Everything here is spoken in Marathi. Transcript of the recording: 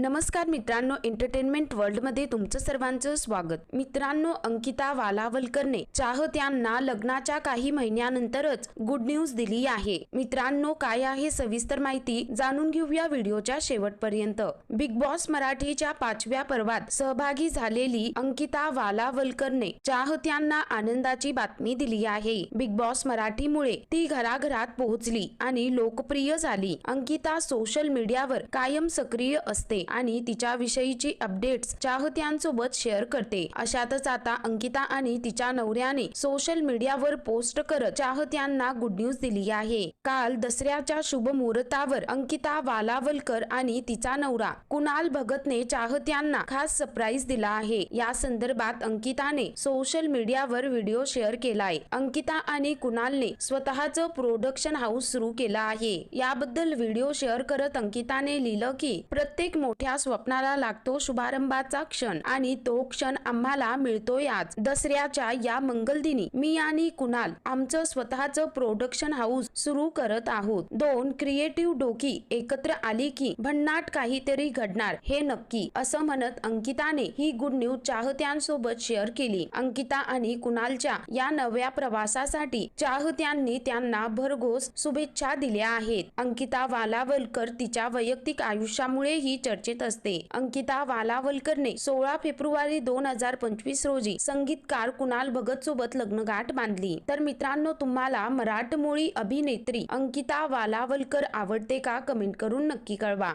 नमस्कार मित्रांनो एंटरटेनमेंट वर्ल्डमध्ये तुमचं सर्वांचं स्वागत. मित्रांनो अंकिता वालावलकरने चाहत्यांना लग्नाच्या काही महिन्यानंतरच गुड न्यूज दिली आहे. मित्रांनो काय आहे सविस्तर माहिती जाणून घेऊया व्हिडिओच्या शेवटपर्यंत. बिग बॉस मराठीच्या पाचव्या पर्वात सहभागी झालेली अंकिता वालावलकरने चाहत्यांना आनंदाची बातमी दिली आहे. बिग बॉस मराठीमुळे ती घराघरात पोहोचली आणि लोकप्रिय झाली. अंकिता सोशल मीडियावर कायम सक्रिय असते. आणि तिच्या विषयीची अपडेट्स चाहत्यांसोबत शेअर करते. अशातच आता अंकिता आणि तिच्या नवऱ्याने सोशल मीडियावर पोस्ट करत चाहत्यांना गुड न्यूज दिली आहे. काल दसऱ्याच्या शुभ मुहूर्तावर अंकिता वालावलकर आणि तिचा नवरा कुणाल भगतने चाहत्यांना खास सरप्राईज दिला आहे. या संदर्भात अंकिताने सोशल मीडियावर व्हिडिओ शेअर केलाय. अंकिता आणि कुणालने स्वतःचं प्रोडक्शन हाऊस सुरू केलं आहे. याबद्दल व्हिडिओ शेअर करत अंकिताने लिहिलं की प्रत्येक मोठ्या स्वप्नाला लागतो शुभारंभाचा क्षण आणि तो क्षण आम्हाला मिळतोय आज. दसऱ्याच्या या मंगलदिनी मी आणि कुणाल आमचं स्वतःचं प्रोडक्शन हाऊस सुरू करत आहोत. दोन क्रिएटिव्ह डोकी एकत्र आली की भन्नाट काहीतरी घडणार हे नक्की असं म्हणत अंकिताने ही गुड न्यूज चाहत्यांसोबत शेअर केली. अंकिता आणि कुणालच्या या नव्या प्रवासासाठी चाहत्यांनी त्यांना भरघोस शुभेच्छा दिल्या आहेत. अंकिता वालावलकर तिच्या वैयक्तिक आयुष्यामुळेही चर्चेत असते. अंकिता वालावलकरने सोळा फेब्रुवारी दोन हजार पंचवीस रोजी संगीतकार कुणाल भगत सोबत लग्नगाठ बांधली. तर मित्रांनो तुम्हाला मराठमोळी अभिनेत्री अंकिता वालावलकर आवडते का? कमेंट करून नक्की कळवा.